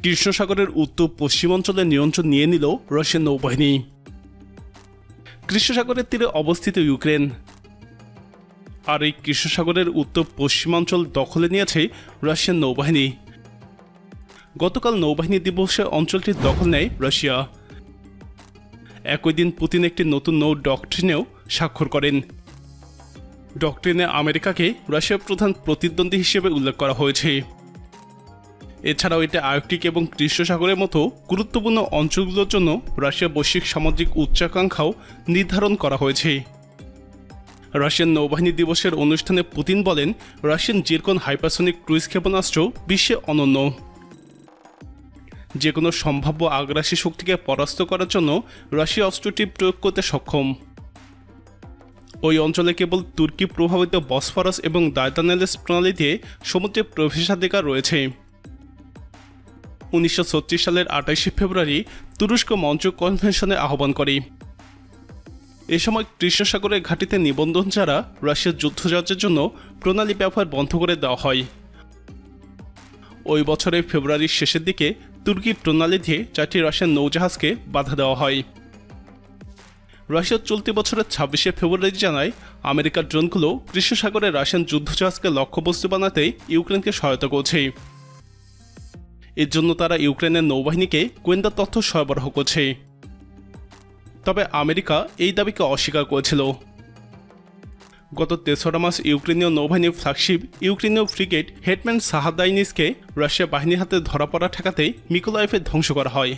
কৃষ্ণ সাগরের উত্তর পশ্চিমাঞ্চলের নিয়ন্ত্রণ নিয়ে নিল রাশিয়ান নৌবাহিনী। কৃষ্ণ সাগরের তীরে অবস্থিত ইউক্রেন। আর এই কৃষ্ণ সাগরের উত্তর পশ্চিমাঞ্চল দখলে নিয়েছে রাশিয়ান নৌবাহিনী। গতকাল নৌবাহিনী দিবসে অঞ্চলটির দখল নেয় রাশিয়া। একই দিন পুতিন একটি নতুন নৌ ডকট্রিনেও স্বাক্ষর করেন। ডকট্রিনে আমেরিকাকে রাশিয়ার প্রধান প্রতিদ্বন্দ্বী হিসেবে উল্লেখ করা হয়েছে। এছাড়াও এটা আর্কটিক এবং কৃষ্ণ সাগরের মতো গুরুত্বপূর্ণ অঞ্চলগুলোর জন্য রাশিয়া বৈশ্বিক সামাজিক উচ্চাকাঙ্ক্ষাও নির্ধারণ করা হয়েছে। রাশিয়ান নৌবাহিনী দিবসের অনুষ্ঠানে পুতিন বলেন, রাশিয়ান জিরকন হাইপারসনিক ক্রুইজ ক্ষেপণাস্ত্র বিশ্বে অনন্য। যে কোনো সম্ভাব্য আগ্রাসী শক্তিকে পরাস্ত করার জন্য রাশিয়া অস্ত্রটি প্রয়োগ করতে সক্ষম। ওই অঞ্চলে কেবল তুর্কি প্রভাবিত বসফরাস এবং দায়তানেলেস প্রণালী দিয়ে সমুদ্রে প্রবেশাধিকার রয়েছে। উনিশশো ছত্রিশ সালের আঠাইশে ফেব্রুয়ারি তুরস্ক মঞ্চ কনভেনশনে আহ্বান করে। এ সময় কৃষ্ণ সাগরের ঘাটিতে নিবন্ধন ছাড়া রাশিয়ার যুদ্ধজাহাজের জন্য প্রণালী ব্যবহার বন্ধ করে দেওয়া হয়। ওই বছরের ফেব্রুয়ারির শেষের দিকে তুর্কি প্রণালী দিয়ে চারটি রাশিয়ান নৌজাহাজকে বাধা দেওয়া হয়। রাশিয়ার চলতি বছরের ছাব্বিশে ফেব্রুয়ারি জানায়, আমেরিকার ড্রোনগুলো কৃষ্ণ সাগরে রাশিয়ান যুদ্ধজাহাজকে লক্ষ্যবস্তু বানাতে ইউক্রেনকে সহায়তা করছে। এর জন্য তারা ইউক্রেনের নৌবাহিনীকে গোয়েন্দা তথ্য সরবরাহ করছে। তবে আমেরিকা এই দাবিকে অস্বীকার করেছিল। গত তেসরা মাস ইউক্রেনীয় নৌবাহিনীর ফ্ল্যাগশিপ ইউক্রেনীয় ফ্রিগেট হেডম্যান সাহাদাইনিসকে রাশিয়া বাহিনীর হাতে ধরা পড়া ঠেকাতে মিকোলাইফে ধ্বংস করা হয়।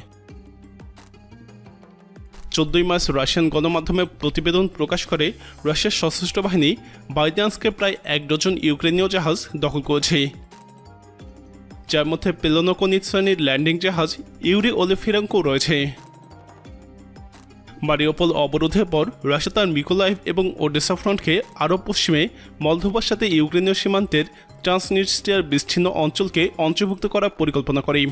চোদ্দই মার্চ রাশিয়ান গণমাধ্যমে প্রতিবেদন প্রকাশ করে রাশিয়ার সশস্ত্র বাহিনী বাইডান্সকে প্রায় এক ডজন ইউক্রেনীয় জাহাজ দখল করেছে। যার মধ্যে পেলোনোকোনিত শ্রেণির ল্যান্ডিং জাহাজ, ইউরি ওলিফিরাঙ্কো রয়েছে। মারিওপল অবরোধের পর রাশিয়া তার মিকোলাইভ এবং ওডেসা ফ্রন্টকে আরও পশ্চিমে মলদোভার সাথে ইউক্রেনীয় সীমান্তের ট্রান্সনিস্ট্রিয়ার বিচ্ছিন্ন অঞ্চলকে অন্তর্ভুক্ত করার পরিকল্পনা করে।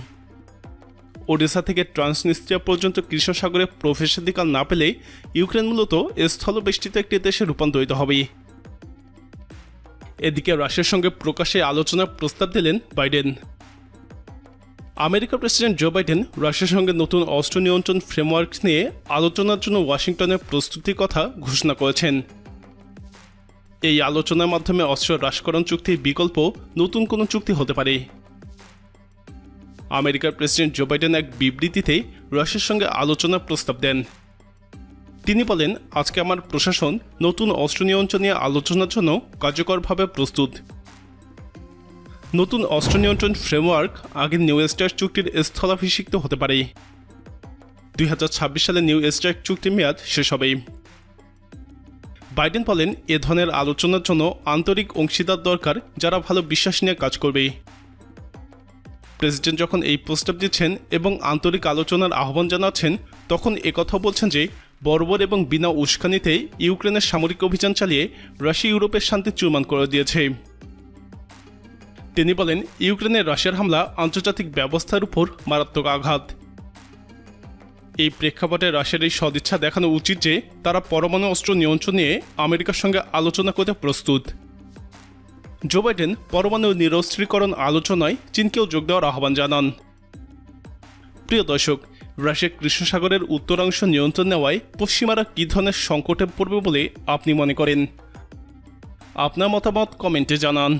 ওডেসা থেকে ট্রান্সনিস্ট্রিয়া পর্যন্ত কৃষ্ণ সাগরে প্রবেশাধিকার না পেলে ইউক্রেন মূলত স্থলবেষ্টিত একটি দেশে রূপান্তরিত হবে। এদিকে রাশিয়ার সঙ্গে প্রকাশ্যে আলোচনার প্রস্তাব দিলেন বাইডেন। আমেরিকার প্রেসিডেন্ট জো বাইডেন রাশিয়ার সঙ্গে নতুন অস্ত্র নিয়ন্ত্রণ ফ্রেমওয়ার্ক নিয়ে আলোচনার জন্য ওয়াশিংটনের প্রস্তুতির কথা ঘোষণা করেছেন। এই আলোচনার মাধ্যমে অস্ত্র হ্রাসকরণ চুক্তির বিকল্প নতুন কোনো চুক্তি হতে পারে। আমেরিকার প্রেসিডেন্ট জো বাইডেন এক বিবৃতিতে রাশিয়ার সঙ্গে আলোচনার প্রস্তাব দেন। তিনি বলেন, আজকে আমার প্রশাসন নতুন অস্ত্র নিয়ন্ত্রণ নিয়ে আলোচনার জন্য কার্যকরভাবে প্রস্তুত। নতুন অস্ত্র নিয়ন্ত্রণ ফ্রেমওয়ার্ক আগের নিউ স্টার চুক্তির স্থলাভিষিক্ত হতে পারে। দুই হাজার ছাব্বিশ সালে নিউ স্টার চুক্তির মেয়াদ শেষ হবে। বাইডেন বলেন, এ ধরনের আলোচনার জন্য আন্তরিক অংশীদার দরকার যারা ভালো বিশ্বাস নিয়ে কাজ করবে। প্রেসিডেন্ট যখন এই প্রস্তাব দিচ্ছেন এবং আন্তরিক আলোচনার আহ্বান জানাচ্ছেন, তখন একথা বলছেন যে, বর্বর এবং বিনা উস্কানিতে ইউক্রেনের সামরিক অভিযান চালিয়ে রাশিয়া ইউরোপের শান্তি চুরমান করে দিয়েছে। তিনি বলেন ইউক্রেনের রাশিয়ার হামলা আন্তর্জাতিক ব্যবস্থার উপর মারাত্মক আঘাত। এই প্রেক্ষাপটে রাশিয়ার এই সদিচ্ছা দেখানো উচিত যে, তারা পরমাণু অস্ত্র নিয়ন্ত্রণ নিয়ে আমেরিকার সঙ্গে আলোচনা করতে প্রস্তুত। জো বাইডেন পরমাণু নিরস্ত্রীকরণ আলোচনায় চীনকেও যোগ দেওয়ার আহ্বান জানান। প্রিয় দর্শক, রাশিয়া কৃষ্ণ সাগরের উত্তরাংশ নিয়ন্ত্রণ নেওয়ায় পশ্চিমারা কী ধরনের সংকটে পড়বে বলে আপনি মনে করেন? আপনার মতামত কমেন্টে জানান।